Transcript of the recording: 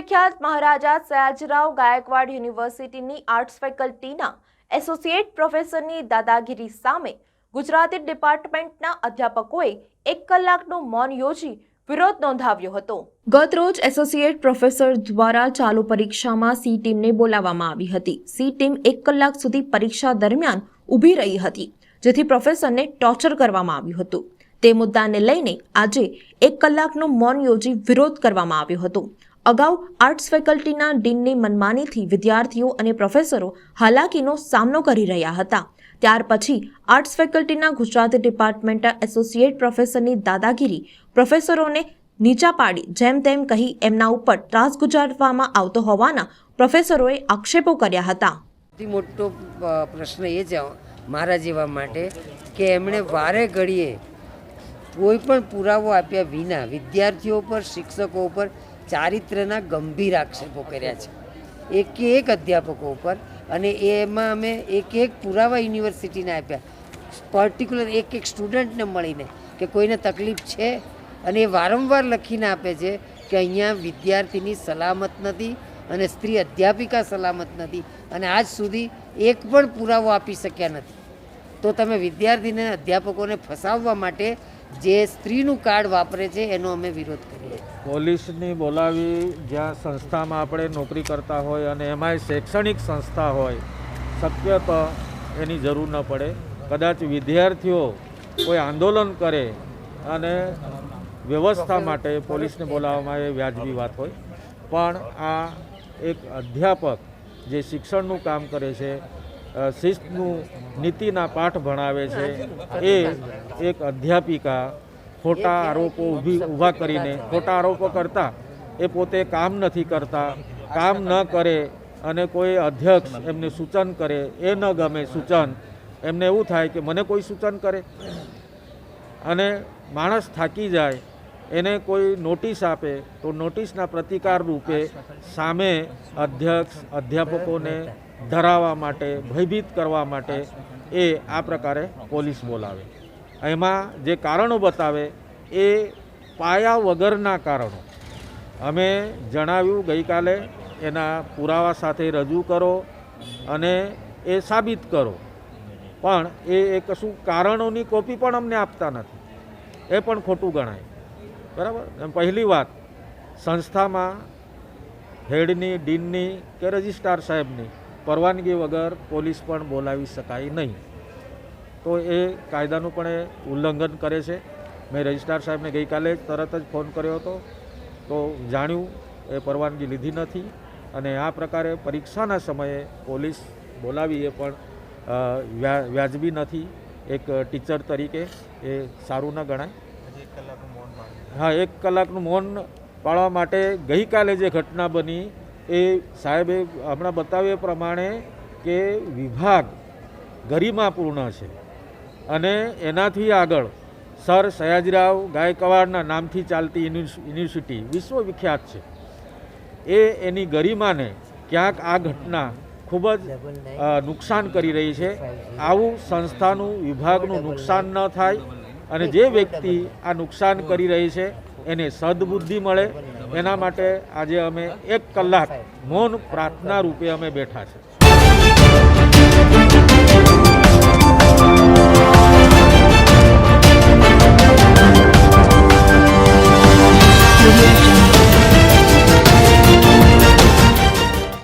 વિશ્વવિખ્યાત મહારાજા સયાજીરાવ ગાયકવાડ યુનિવર્સિટીની arts ફેકલ્ટીના associate પ્રોફેસરની દાદાગીરી સામે ગુજરાતી ડિપાર્ટમેન્ટના અધ્યાપકોએ એક કલાકનું મૌન યોજી વિરોધ નોંધાવ્યો હતો. ગત રોજ એસોસિએટ પ્રોફેસર દ્વારા ચાલુ પરીક્ષામાં સી ટીમને બોલાવવામાં આવી હતી. સી ટીમ એક કલાક સુધી પરીક્ષા દરમિયાન ઊભી રહી હતી, જેથી પ્રોફેસરને ટોર્ચર કરવામાં આવ્યું હતું. તે મુદ્દાને લઈને આજે એક કલાકનું મૌન યોજી વિરોધ કરવામાં આવ્યો હતો. અગાઉ આર્ટ્સ ફેકલ્ટીના ડીનની મનમાનીથી વિદ્યાર્થીઓ અને પ્રોફેસરો હાલાકીનો સામનો કરી રહ્યા હતા. ત્યાર પછી આર્ટ્સ ફેકલ્ટીના ગુજરાતી ડિપાર્ટમેન્ટ એસોસિએટ પ્રોફેસરની દાદાગીરી પ્રોફેસરોને નીચા પાડી જેમ તેમ કહી એમના ઉપર ત્રાસ ગુજારવામાં આવતો હોવાના પ્રોફેસરોએ આક્ષેપો કર્યા હતા. સૌથી મોટો પ્રશ્ન એ છે મારા જેવા માટે કે એમણે વારે ઘડીએ કોઈ પણ પુરાવો આપ્યા વિના વિદ્યાર્થીઓ પર, શિક્ષકો ઉપર ચારિત્રના ગંભીર આક્ષેપો કર્યા છે. એક એક અધ્યાપકો ઉપર અને એમાં અમે એક એક પુરાવા યુનિવર્સિટીને આપ્યા. પર્ટિક્યુલર એક એક સ્ટુડન્ટને મળીને કે કોઈને તકલીફ છે અને એ વારંવાર લખીને આપે છે કે અહીંયા વિદ્યાર્થીની સલામત નથી અને સ્ત્રી અધ્યાપિકા સલામત નથી અને આજ સુધી એક પણ પુરાવો આપી શક્યા નથી. તો તમે વિદ્યાર્થીને અધ્યાપકોને ફસાવવા માટે જે સ્ત્રીનું કાર્ડ વાપરે છે, એનો અમે વિરોધ કરીએ. પોલીસની બોલાવી જ્યાં સંસ્થામાં આપણે નોકરી કરતા હોય અને એમાંય શૈક્ષણિક સંસ્થા હોય શક્ય તો એની જરૂર ન પડે. કદાચ વિદ્યાર્થીઓ કોઈ આંદોલન કરે અને વ્યવસ્થા માટે પોલીસને બોલાવવામાં એ વ્યાજબી વાત હોય. પણ આ એક અધ્યાપક જે શિક્ષણનું કામ કરે છે શિસ્તનું નીતિના પાઠ ભણાવે છે. એ એક અધ્યાપિકા ખોટા આરોપો ઊભી ઊભા કરીને, ખોટા આરોપો કરતા, એ પોતે કામ નથી કરતા, કામ ન કરે અને કોઈ અધ્યક્ષ એમને સૂચન કરે, એ ન ગમે સૂચન, એમને એવું થાય કે મને કોઈ સૂચન કરે. અને માણસ થાકી જાય, એને કોઈ નોટિસ આપે, તો નોટિસના પ્રતિકાર રૂપે સામે અધ્યક્ષ, અધ્યાપકોને ધરાવવા માટે, ભયભીત કરવા માટે એ આ પ્રકારે પોલીસ બોલાવે. એમાં જે કારણો બતાવે એ પાયા વગરના કારણો. અમે જણાવ્યું ગઈકાલે એના પુરાવા સાથે રજૂ કરો અને એ સાબિત કરો. પણ એ કશું કારણોની કોપી પણ અમને આપતા નથી. એ પણ ખોટું ગણાય. બરાબર? પહેલી વાત, સંસ્થામાં હેડની, ડીનની કે રજિસ્ટ્રાર સાહેબની પરવાનગી વગર પોલીસ પણ બોલાવી શકાય નહીં. તો એ કાયદાનું પણ એ ઉલ્લંઘન કરે છે. મેં રજિસ્ટ્રાર સાહેબને ગઈકાલે તરત જ ફોન કર્યો હતો. તો જાણ્યું એ પરવાનગી લીધી નથી અને આ પ્રકારે પરીક્ષાના સમયે પોલીસ બોલાવી એ પણ વ્યાજબી નથી. એક ટીચર તરીકે એ સારું ન ગણાય. હા એક કલાકનું મૌન પાળવા માટે ગઈકાલે જે ઘટના બની એ સાહેબે હમણાં બતાવ્યા એ પ્રમાણે કે વિભાગ ગરિમાપૂર્ણ છે. અને એનાથી આગળ સર સયાજીરાવ ગાયકવાડના નામથી ચાલતી યુનિવર્સ- યુનિવર્સિટી વિશ્વવિખ્યાત છે. એ એની ગરિમાને ક્યાંક આ ઘટના ખૂબ જ નુકસાન કરી રહી છે. આવું સંસ્થાનું વિભાગનું નુકસાન ન થાય અને જે વ્યક્તિ આ નુકસાન કરી રહી છે એને સદબુદ્ધિ મળે, એના માટે આજે અમે એક કલાક મૌન પ્રાર્થના રૂપે અમે બેઠા છે